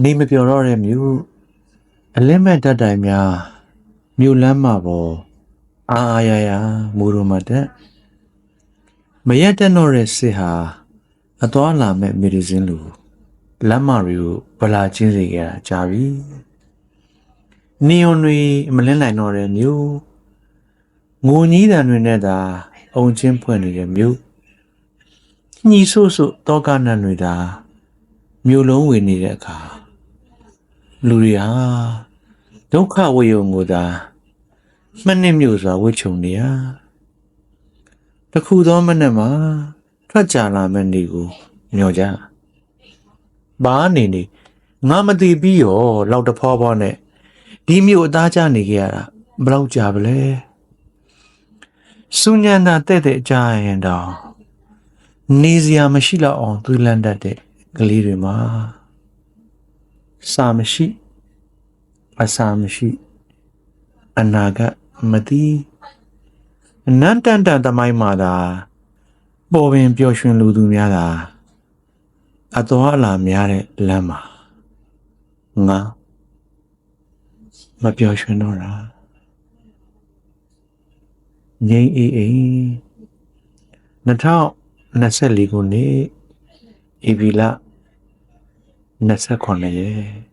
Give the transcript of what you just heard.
နေမပြောတော့တဲ့မြို့အလင်းမဲ့ဓာတ်တိုင်များမြို့လမ်းမပေါ်အာအာရရမူရမတက်မရက်တက်တော့တဲ့စစ်ဟာအသွားလာမဲ့မီဒီဇင်းလူလမ်းမတွေကိုဗလာချင်းစေခဲ့တာကြာပြီနီယွန်တွေမလင်းနိုင်တော့တဲ့မြို့ငိုကြီးတန်တွေနဲ့သာအုံချင်းဖွင့်နေတဲ့မြို့ညီဆို့ဆို့တောကနတ်တွေသာမြို့လုံးဝင်နေတဲ့အခါ လူတွေဟာဒုက္ခဝေယုံကိုသာမှတ်နှစ်မြို့စွာဝှချုံနေရတခုသောမနေ့မှာထွက်ကြလာမယ့်နေ့ကိုမျှော်ကြဘာနေနေငါမသိပြီးရောလောက်တဖောဖောနဲ့ဒီမြို့အသားကျနေကြရတာဘယ်လောက်ကြာပလဲစူညံတာတဲ့တဲ့ကြာရင်တော့နေစရာမရှိတော့အောင်သူလန့်တတ်တဲ့ကလေးတွေမှာ စာမရှိအစာမရှိအနာဂတ်မသိအနန္တန်တန်သမိုင်းမှာသာပေါ်ပင်ပျော်ရွှင်လူသူများသာအတော်အလာများတဲ့လမ်းမှာငါမပျော်ရွှင်တော့တာငိမ့်အေးအေး2024ခုနှစ်ဧပြီလ 29ရက်